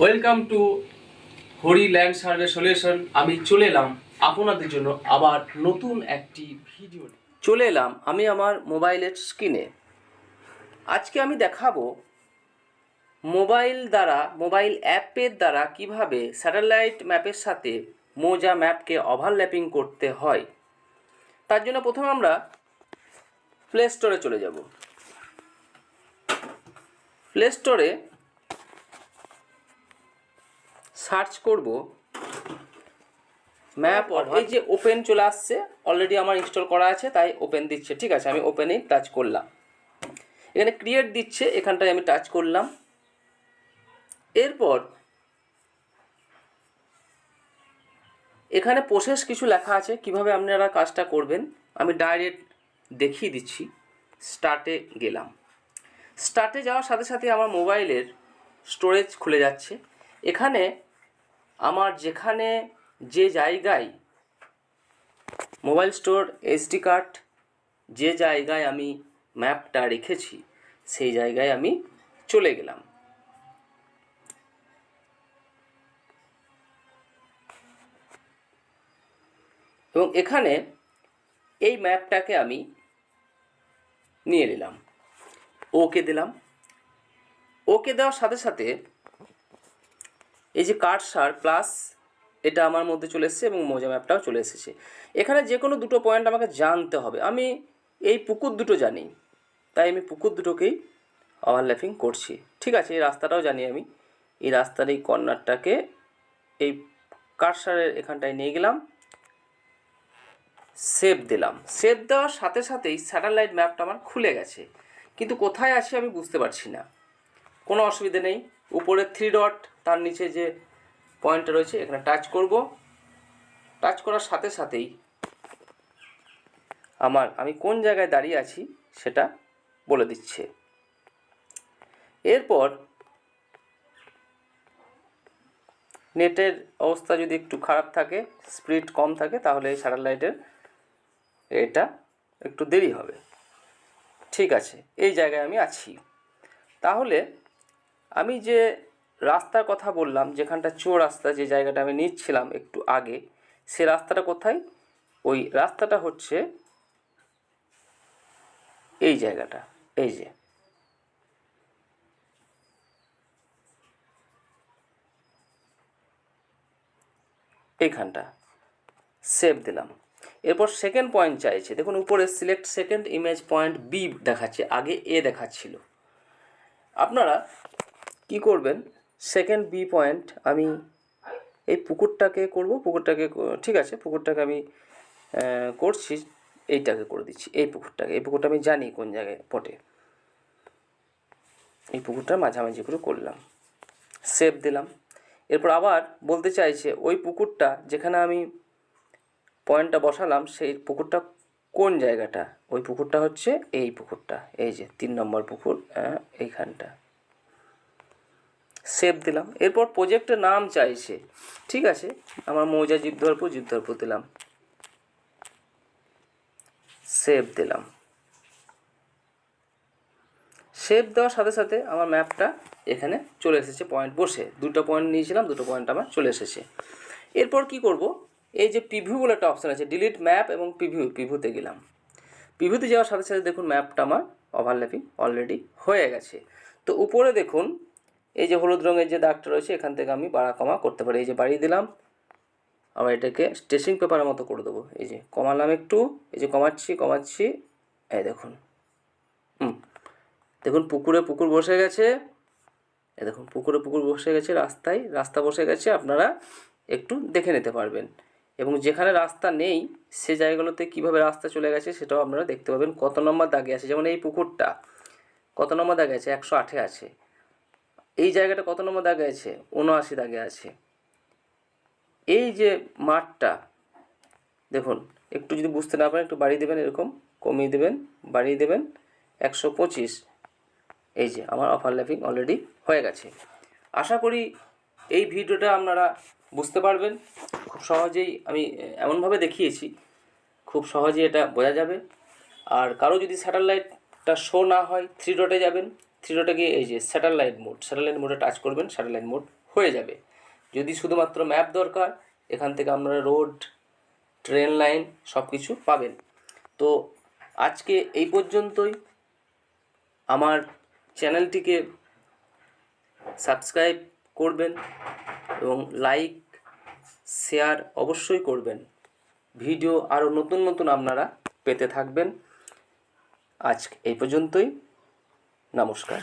Welcome to Hari land survey solution আমি চলে এলাম আপনাদের জন্য আবার নতুন একটি ভিডিও চলে এলাম আমি আমার মোবাইলের স্ক্রিনে আজকে আমি দেখাবো মোবাইল দ্বারা মোবাইল অ্যাপের দ্বারা কীভাবে স্যাটেলাইট ম্যাপের সাথে মোজা ম্যাপকে ওভারল্যাপিং করতে হয়। তার জন্য প্রথমে আমরা প্লে স্টোরে চলে যাব। প্লে স্টোরে সার্চ করব। ম্যাপ এই যে ওপেন চলে আসছে অলরেডি আমার ইনস্টল করা আছে তাই ওপেন দিচ্ছে ঠিক আছে? আমি ওপেনেই টাচ করলাম। এখানে ক্রিয়েট দিচ্ছে এখানটায় আমি টাচ করলাম। এরপর এখানে প্রসেস কিছু লেখা আছে কীভাবে আপনারা কাজটা করবেন আমি ডাইরেক্ট দেখিয়ে দিচ্ছি। স্টার্টে গেলাম। স্টার্টে যাওয়ার সাথে সাথে আমার মোবাইলের স্টোরেজ খুলে যাচ্ছে। এখানে আমার যেখানে যে জায়গায় মোবাইল স্টোর এসডি কার্ড যে জায়গায় আমি ম্যাপটা রেখেছি, সেই জায়গায় আমি চলে গেলাম। এবং এখানে এই ম্যাপটাকে আমি নিয়ে নিলাম। ওকে দিলাম। ওকে দেওয়ার সাথে সাথে এই যে কার্সার প্লাস এটা আমার মধ্যে চলে এসেছে এবং মোজা ম্যাপটাও চলে এসেছে। এখানে যে কোনো দুটো পয়েন্ট আমাকে জানতে হবে। আমি এই পুকুর দুটো জানি, তাই আমি পুকুর দুটোকেই ওভারল্যাপিং করছি। ঠিক আছে, এই রাস্তাটাও জানি আমি। এই রাস্তার এই কর্নারটাকে এই কার্সারের এখানটায় নিয়ে গেলাম সেভ দিলাম। সেভ দেওয়ার সাথে সাথেই স্যাটেলাইট ম্যাপটা আমার খুলে গেছে। কিন্তু কোথায় আছি আমি বুঝতে পারছি না। কোনো অসুবিধে নেই। উপরে থ্রি ডট তার নিচে যে পয়েন্টটা রয়েছে, এখানে টাচ করব। টাচ করার সাথে সাথেই আমার, আমি কোন জায়গায় দাঁড়িয়ে আছি সেটা বলে দিচ্ছে। এরপর নেটের অবস্থা যদি একটু খারাপ থাকে, স্পিড কম থাকে, তাহলে এই স্যাটেলাইটের এটা একটু দেরি হবে। ঠিক আছে, এই জায়গায় আমি আছি। তাহলে আমি যে রাস্তার কথা বললাম, যেখানটা চোর রাস্তা, যে জায়গাটা আমি নিচ্ছিলাম একটু আগে, সে রাস্তাটা কোথায়? ওই রাস্তাটা হচ্ছে এই জায়গাটা, এই যে। এইখানটা। সেভ দিলাম। এরপর সেকেন্ড পয়েন্ট চাইছে। দেখুন, উপরে select second image point B দেখাচ্ছে, আগে এ দেখাচ্ছিল। আপনারা কি করবেন? সেকেন্ড বি পয়েন্ট আমি এই পুকুরটাকে করব, পুকুরটাকে, ঠিক আছে, পুকুরটাকে আমি করছি, এইটাকে করে দিচ্ছি, এই পুকুরটাকে, এই পুকুরটা আমি জানি কোন জায়গায়, পটে। এই পুকুরটা মাঝামাঝি করে করলাম সেভ দিলাম। এরপর আবার বলতে চাইছে, ওই পুকুরটা যেখানে আমি পয়েন্টটা বসালাম, সেই পুকুরটা কোন জায়গাটা? ওই পুকুরটা হচ্ছে এই পুকুরটা, এই যে তিন নম্বর পুকুর এইখানটা। সেভ দিলাম। এরপর প্রজেক্টের নাম চাইছে। ঠিক আছে? আমার মৌজা জীবধরপুর জীবধরপুর দিলাম। সেভ দিলাম। সেভ দেওয়ার সাথে সাথে আমার ম্যাপটা এখানে চলে এসেছে পয়েন্ট বসে। দুটো পয়েন্ট নিয়েছিলাম, দুটো পয়েন্ট আমার চলে এসেছে। এরপর কি করব? এই যে পিভিউ বলে একটা অপশান আছে ডিলিট ম্যাপ এবং পিভিউ পিভিউতে গেলাম। পিভিউতে যাওয়ার সাথে সাথে দেখুন ম্যাপটা আমার ওভারল্যাপিং অলরেডি হয়ে গেছে। তো উপরে দেখুন এই যে হলুদ রঙের যে দাগটা রয়েছে, এখান থেকে আমি বাড়া কমা করতে পারি। এই যে বাড়িয়ে দিলাম। আবার এটাকে স্টেশিং পেপারের মতো করে দেবো। এই যে কমালাম একটু। এই যে কমাচ্ছি কমাচ্ছি। এই দেখুন। হুম। দেখুন, পুকুরে পুকুর বসে গেছে। এ দেখুন, পুকুরে পুকুর বসে গেছে রাস্তায়। রাস্তা বসে গেছে, আপনারা একটু দেখে নিতে পারবেন। এবং যেখানে রাস্তা নেই, সে জায়গাগুলোতে কীভাবে রাস্তা চলে গেছে, সেটাও আপনারা দেখতে পাবেন। কত নম্বর দাগে আছে? যেমন এই পুকুরটা। কত নম্বর দাগে আছে? একশো আটে আছে। এই জায়গাটা কত নম্বর দাগে আছে? উনআশি দাগে আছে। এই যে মাঠটা, দেখুন, একটু যদি বুঝতে না পারেন, একটু বাড়িয়ে দেবেন এরকম, কমিয়ে দেবেন, বাড়িয়ে দেবেন। একশো পঁচিশ, এই যে আমার অফার ল্যাপিং অলরেডি হয়ে গেছে। আশা করি এই ভিডিওটা আপনারা বুঝতে পারবেন। খুব সহজেই আমি এমনভাবে দেখিয়েছি, খুব সহজেই এটা বোঝা যাবে। আর কারও যদি স্যাটেলাইটটা শো না হয় থ্রি ডটে যাবেন। থ্রি ডটে গিয়ে এই যে স্যাটেলাইট মোড, স্যাটেলাইট মোডে টাচ করবেন, স্যাটেলাইট মোড হয়ে যাবে। যদি শুধুমাত্র ম্যাপ দরকার, এখান থেকে আপনারা রোড, ট্রেন লাইন সব কিছু পাবেন। তো আজকে এই পর্যন্তই। আমার চ্যানেলটিকে সাবস্ক্রাইব করবেন এবং লাইক, শেয়ার অবশ্যই করবেন। ভিডিও আরও নতুন নতুন আপনারা পেতে থাকবেন। আজ এই পর্যন্তই। নমস্কার।